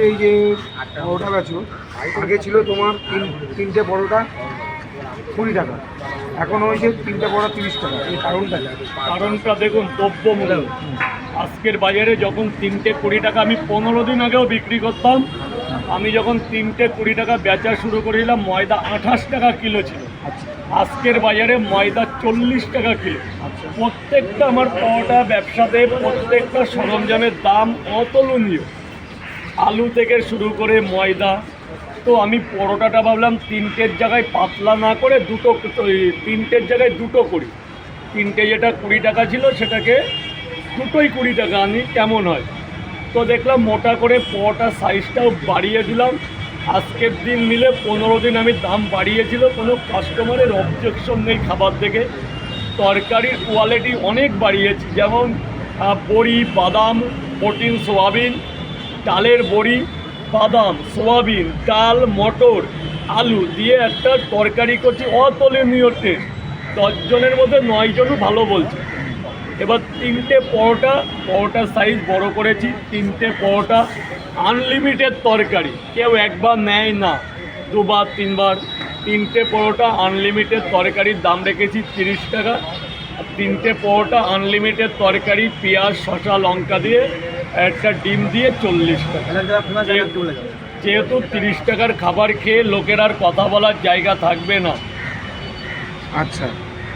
যে এই যে পরোটা বেচো আগে ছিল তোমার তিন, তিনটে পরোটা কুড়ি টাকা। এখন হয়েছে তিনটে পরোটা তিরিশ টাকা। এই কারণটা কারণটা দেখুন দ্রব্যমূল্য আজকের বাজারে যখন তিনটে কুড়ি টাকা, আমি পনেরো দিন আগেও বিক্রি করতাম। আমি যখন তিনটে কুড়ি টাকা বেচা শুরু করেছিলাম, ময়দা আঠাশ টাকা কিলো ছিল। আজকের বাজারে ময়দা চল্লিশ টাকা কিলো। প্রত্যেকটা আমার পাওয়াটা ব্যবসাতে, প্রত্যেকটা সরঞ্জামের দাম অতুলনীয়। আলু থেকে শুরু করে ময়দা। তো আমি পরোটাটা ভাবলাম তিনটের জায়গায় পাতলা না করে দুটো তিনটের জায়গায় দুটো করি। তিনটে যেটা কুড়ি টাকা ছিল সেটাকে দুটোই কুড়ি টাকা আনি কেমন হয়? তো দেখলাম মোটা করে পরোটা সাইজটাও বাড়িয়ে দিলাম। আজকের দিন মিলে পনেরো দিন আমি দাম বাড়িয়েছিল, কোনো কাস্টমারের অবজেকশন নেই খাবার থেকে। তরকারির কোয়ালিটি অনেক বাড়িয়েছি, যেমন বড়ি, বাদাম প্রোটিন সোয়াবিন ডালের বড়ি, বাদাম, সোয়াবিন, ডাল, মটর, আলু দিয়ে একটা তরকারি করছি অতুলনীয় টেস্ট দশজনের মধ্যে নয়জনও ভালো বলছে। এবার তিনটে পরোটা, পরোটার সাইজ বড় করেছি, তিনটে পরোটা আনলিমিটেড তরকারি। কেউ একবার নেয় না, দুবার, তিনবার। তিনটে পরোটা আনলিমিটেড তরকারির দাম রেখেছি তিরিশ টাকা। তিনটে পরোটা আনলিমিটেড তরকারি পেঁয়াজ শশা লঙ্কা দিয়ে একটা ডিম দিয়ে চল্লিশ টাকা। যেহেতু- যেহেতু তিরিশ টাকার খাবার খেয়ে লোকের আর কথা বলার জায়গা থাকবে না। আচ্ছা।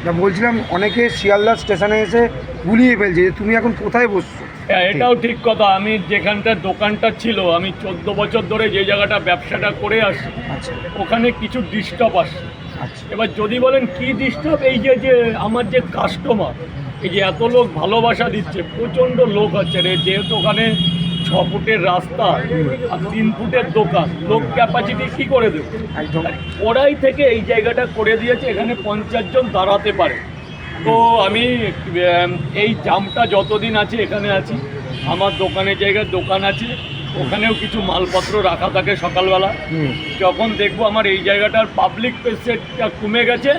না বলছিলাম অনেকে শিয়ালদা স্টেশনে এসে গুলিয়ে ফেলছে তুমি এখন কোথায় বসছো? এটাও ঠিক কথা। আমি যেখানটা দোকানটা ছিল আমি চোদ্দ বছর ধরে যে জায়গাটা ব্যবসাটা করে আসি আচ্ছা। ওখানে কিছু ডিস্টার্ব আসছে আচ্ছা। এবার যদি বলেন কি ডিস্টার্ব এই যে যে আমার যে কাস্টমার এই যে এত লোক ভালোবাসা দিচ্ছে প্রচণ্ড লোক আছে রে যেহেতু ওখানে ছ ফুটের রাস্তা আর তিন ফুটের দোকান লোক ক্যাপাসিটি কী করে দেবে? ওরাই থেকে এই জায়গাটা করে দিয়েছে এখানে পঞ্চাশ জন দাঁড়াতে পারে। তো আমি এই জামটা যতদিন আছে এখানে আছি। আমার দোকানের জায়গায় দোকান আছে। ওখানেও কিছু মালপত্র রাখা থাকে সকালবেলা। যখন দেখব আমার এই জায়গাটার পাবলিক পেসেন্টটা কমে গেছে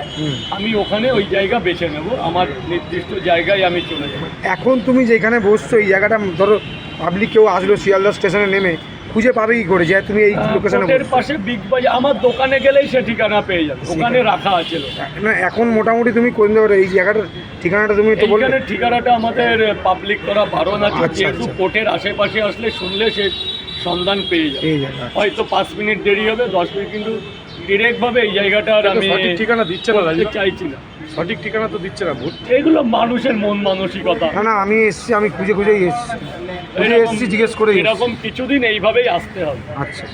আমি ওখানে ওই জায়গা বেছে নেব। আমার নির্দিষ্ট জায়গায় আমি চলে যাব। এখন তুমি যেখানে বসছো এই জায়গাটা ধরো পাবলিক কেউ আসলো শিয়ালদা স্টেশনে নেমে খুঁজে পাবেই কি করে? যে তুমি এই লোকেশনে কোর্টের পাশে বিগ বাজার আমার দোকানে গেলেই সে ঠিকানা পেয়ে যাবে। ওখানে রাখা আছে না এখন মোটামুটি তুমি কোন এই জায়গাটার ঠিকানাটা তুমি একটু বলবে ঠিকানাটা আমাদের পাবলিক করা বারণ আছে। আচ্ছা, যেহেতু আচ্ছা। কোর্টের আশেপাশে আসলে শুনলে সে সন্ধান পেয়ে যাবে। হয়তো পাঁচ মিনিট দেরি হবে দশ মিনিট কিন্তু ডিরেক্টভাবে এই জায়গাটার আমি সঠিক ঠিকানা দিচ্ছে না চাইছি না। সঠিক ঠিকানা তো দিচ্ছে না ভোট। এগুলো মানুষের মন মানসিকতা। না না আমি এসছি আমি খুঁজে খুঁজেই এসছি। খুঁজে এসছি জিজ্ঞেস করে এরকম কিছুদিন এইভাবেই আসতে হবে। আচ্ছা।